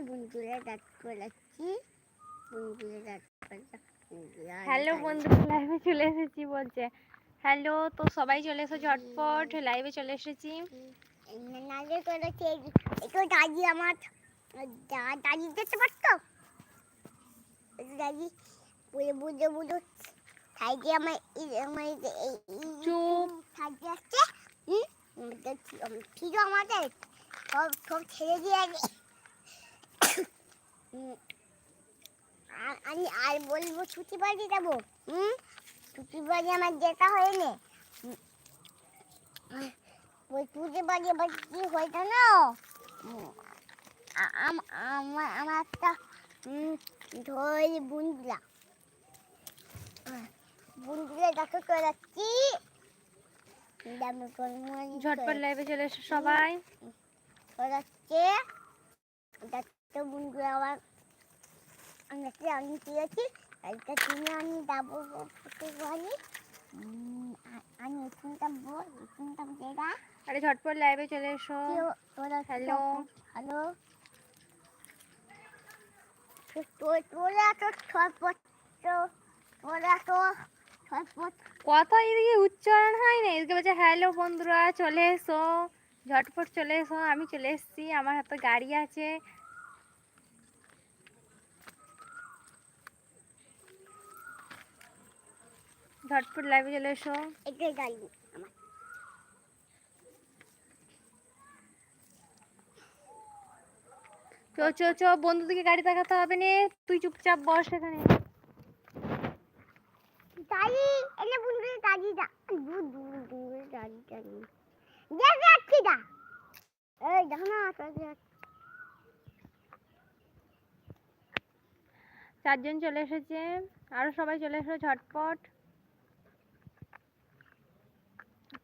বন্ধুরা করাচ্ছি। বন্ধুরা হ্যালো বন্ধু লাইভে চলে এসেছি বলছে। হ্যালো তো সবাই চলে এসো ঝটপট লাইভে চলে এসেছি। নালে করেছি। একটু দাদি আমার। দাদি দেখতে একটু দাদি বুঝে বুঝে বুঝে সাইডে আমার আমার চুপ। সাইডে আসছে হুম? ঠিক- আমাদের। সব সব ছেড়ে দিয়ে আমি আর বলব ছুটি বাড়ি যাব। হুম? ছুটি বাড়ি আমার যেতে হয়নি। হুম, ওই ছুটি বাড়ি আবার কি হয়েছে না? আমার আমার একটা ধরে বুন্দিলা বুন্দিলা দেখো করে ঝটপট লাইভে চলে এসো সবাই। করাচ্ছে যাতে বন্ধুরা আবার আমি পেয়েছি কিনে আমি যাব আমি এখানটা বল এখানটা যেটা আরে ঝটপট লাইভে চলে এসো। হ্যালো হ্যালো তোরা তো ছটপট তোরা তো কথা এদিকে উচ্চারণ হয় না এদিকে বলছে হ্যালো বন্ধুরা চলে এসো। ঝটপট চলে এসো আমি চলে এসেছি আমার হাতে গাড়ি আছে ঝটপট লাইভে চলে এসো। চো চো চো বন্ধুদিকে গাড়ি দেখাতে হবে না। তুই চুপচাপ বস এখানে। দাদি এনে বন্ধু দাদি দা। দূর দূর দূর দাদি দাদি দেখ যাচ্ছি দা। এই দেখো না দাদি চারজন চলে এসেছে। আরও সবাই চলে এসো ঝটপট।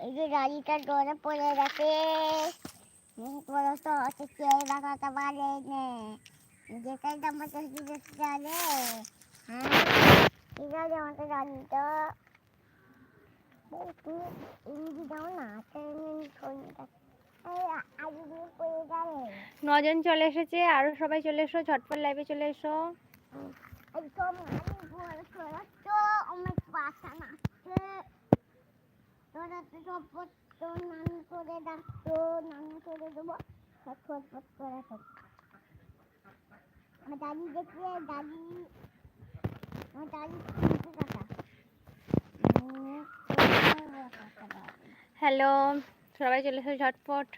এই যে গাড়িটা ডরে পড়ে গেছে। বলো তো হচ্ছে চেয়ে লাগাতে পারে নে। যেটাই তো আমাদের বিদেশ জানে। হ্যাঁ ঠিক আছে আমাদের গাড়িটা এই তুমি এমনি যাও না আচ্ছা নজন চলে এসেছে আরও সবাই চলে এসো ঝটপট লাইভে চলে এসো। একদম আমি বল তো আমার পাশা নাচছে তোরা তো সব তো নানি করে ডাকতো নানি করে দেবো সব ছটপট করে সব আমার দাদি দেখবে দাদি আমার দাদি। হ্যালো, সবাই চলে এসো ঝটপট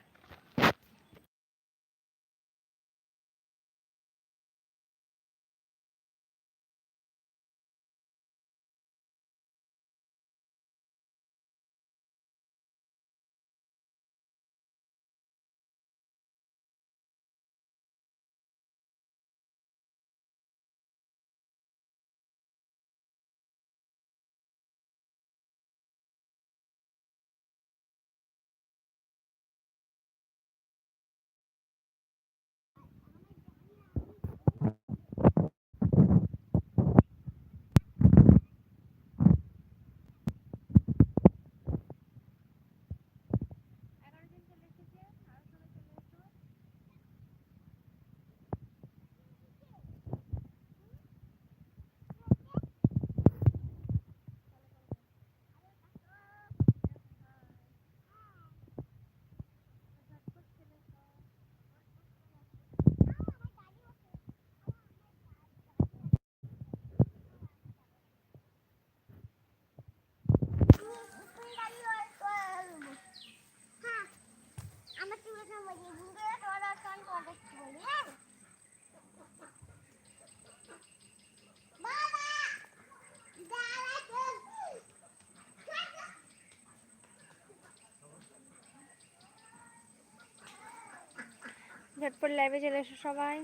ঝটপট লাইভে চলে এসো সবাই।